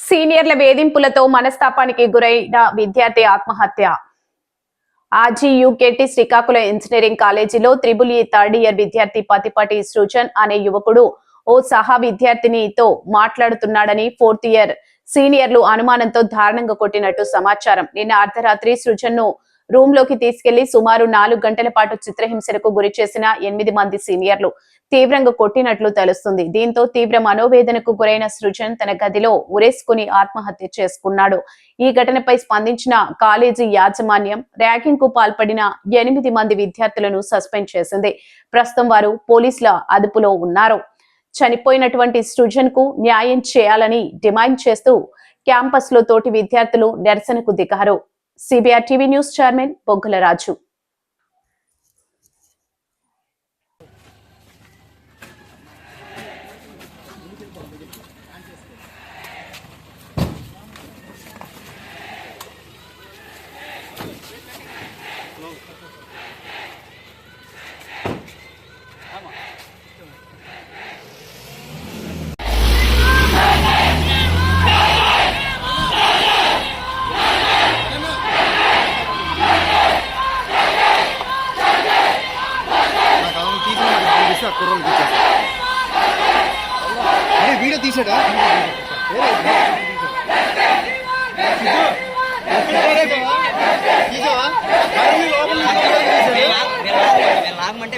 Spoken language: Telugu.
సీనియర్ల వేధింపులతో మనస్తాపానికి గురైన విద్యార్థి ఆత్మహత్య. ఆర్జీయూకేటి శ్రీకాకుళం ఇంజనీరింగ్ కాలేజీలో త్రిబుల్ ఈ థర్డ్ ఇయర్ విద్యార్థి పతిపాటి సృజన్ అనే యువకుడు ఓ సహా విద్యార్థినితో మాట్లాడుతున్నాడని ఫోర్త్ ఇయర్ సీనియర్లు అనుమానంతో దారుణంగా కొట్టినట్టు సమాచారం. నిన్న అర్ధరాత్రి సృజన్ను రూమ్లోకి తీసుకెళ్ళి సుమారు నాలుగు గంటల పాటు చిత్రహింసలకు గురి చేసిన ఎనిమిది మంది సీనియర్లు తీవ్రంగా కొట్టినట్లు తెలుస్తుంది. దీంతో తీవ్ర మనోవేదనకు గురైన సృజన్ తన గదిలో ఉరేసుకుని ఆత్మహత్య చేసుకున్నాడు. ఈ ఘటనపై స్పందించిన కాలేజీ యాజమాన్యం ర్యాగింగ్కు పాల్పడిన ఎనిమిది మంది విద్యార్థులను సస్పెండ్ చేసింది. ప్రస్తుతం వారు పోలీసుల అదుపులో ఉన్నారు. చనిపోయినటువంటి సృజన్కు న్యాయం చేయాలని డిమాండ్ చేస్తూ క్యాంపస్లో తోటి విద్యార్థులు నిరసనకు దిగారు. సిబిఆర్ టీవీ న్యూస్ చైర్మన్ బొగ్గుల రాజు. నాకు తీసి ఆ కుర్రోని అరే వీడియో తీసాడా తీసావా